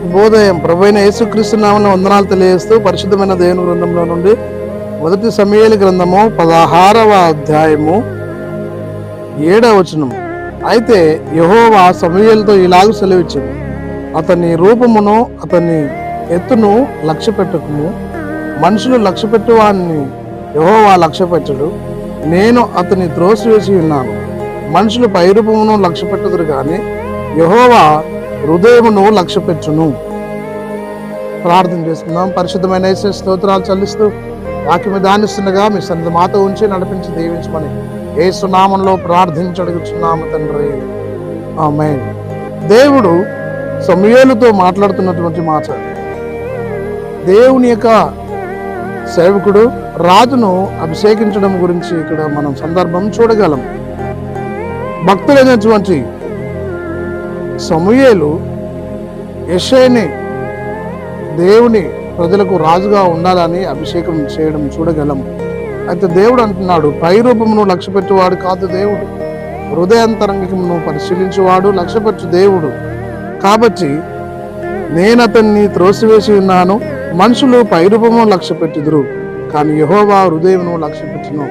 శుభోదయం ప్రభైన యేసుక్రీస్తు నామన వందనాలు తెలియజేస్తూ పరిశుద్ధమైన దేవుని గ్రంథంలో నుండి మొదటి సమయాల గ్రంథము పదహారవ అధ్యాయము ఏడవ వచనం అయితే యహోవా సమయాలతో ఇలాగ సెలవిచ్చింది. అతని రూపమును అతని ఎత్తును లక్ష్య పెట్టుకుము. మనుషులు లక్ష్య పెట్టువాన్ని యహోవా లక్ష్య పెట్టడు. నేను అతని త్రోసివేసి ఉన్నాను. మనుషులు పైరూపమును లక్ష్య పెట్టదురు కానీ యహోవా హృదయమును లక్ష్య పెట్టును ప్రార్థన చేసుకుందాం. పరిశుద్ధమైన యేసు స్తోత్రాలు చెల్లిస్తూ వాక్యం దానిస్తుండగా మీ సన్నిధి మాతో ఉంచి నడిపించి దీవించమని ఏ సునామంలో ప్రార్థించడుగుచున్నాము తండ్రి. ఆమె దేవుడు సమయాలతో మాట్లాడుతున్నటువంటి మాట. దేవుని యొక్క సేవకుడు రాజును అభిషేకించడం గురించి ఇక్కడ మనం సందర్భం చూడగలం. భక్తులైనటువంటి సమూయేలు యెషయని దేవుని ప్రజలకు రాజుగా ఉండాలని అభిషేకం చేయడం చూడగలం. అయితే దేవుడు అంటున్నాడు పై రూపమును లక్ష్యపెట్టువాడు కాదు దేవుడు. హృదయాంతరంగమును పరిశీలించువాడు లక్ష్యపెట్టు దేవుడు. కాబట్టి నేను అతన్ని త్రోసివేసి ఉన్నాను మనుషులు పైరూపము లక్ష్య పెట్టుదురు కానీ యహోవా హృదయమును లక్ష్య పెట్టును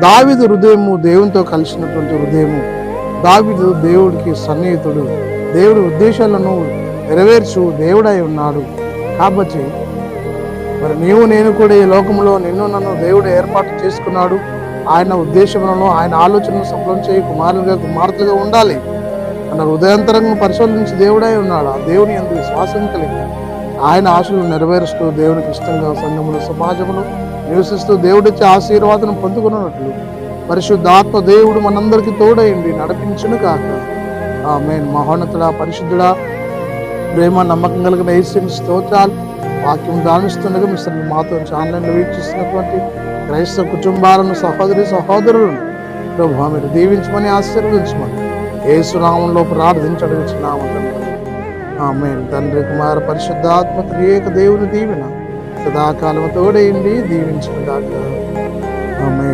దావిది హృదయము దేవునితో కలిసినటువంటి హృదయము. దావిదు దేవుడికి సన్నిహితుడు. దేవుడి ఉద్దేశాలను నెరవేర్చు దేవుడై ఉన్నాడు. కాబట్టి మరి నీవు నేను కూడా ఈ లోకంలో నిన్ను నన్ను దేవుడు ఏర్పాటు చేసుకున్నాడు. ఆయన ఉద్దేశములను ఆయన ఆలోచనను సఫలం చేయి కుమారులుగా కుమార్తెలుగా ఉండాలి. మన హృదయాంతరంగం పరిశోధించి దేవుడై ఉన్నాడు. ఆ దేవుని అందు విశ్వాసం కలిగి ఆయన ఆశలు నెరవేరుస్తూ దేవునికి ఇష్టంగా సంఘములు సమాజములు నివసిస్తూ దేవుడిచ్చే ఆశీర్వాదం పొందుకున్నట్లు పరిశుద్ధాత్మ దేవుడు మనందరికి తోడయండి నడిపించును కాక ఆమె మహోన్నతుడా పరిశుద్ధుడా ప్రేమ నమ్మకం కలిగిన ఏసీని స్తోత్రాలు వాక్యం దానిస్తుండగా మిస్టర్ మాతో ఆన్లైన్లో వీక్షిస్తున్నటువంటి క్రైస్తవ కుటుంబాలను సహోదరి సహోదరులను ప్రభు మీరు దీవించమని ఆశీర్వదించమని ఏసునామంలో ప్రార్థించడం ఆమె తండ్రి. కుమార పరిశుద్ధాత్మ త్రియేక దేవుని దీవెన సదాకాలం తోడేయండి దీవించిన దాకా ఆమె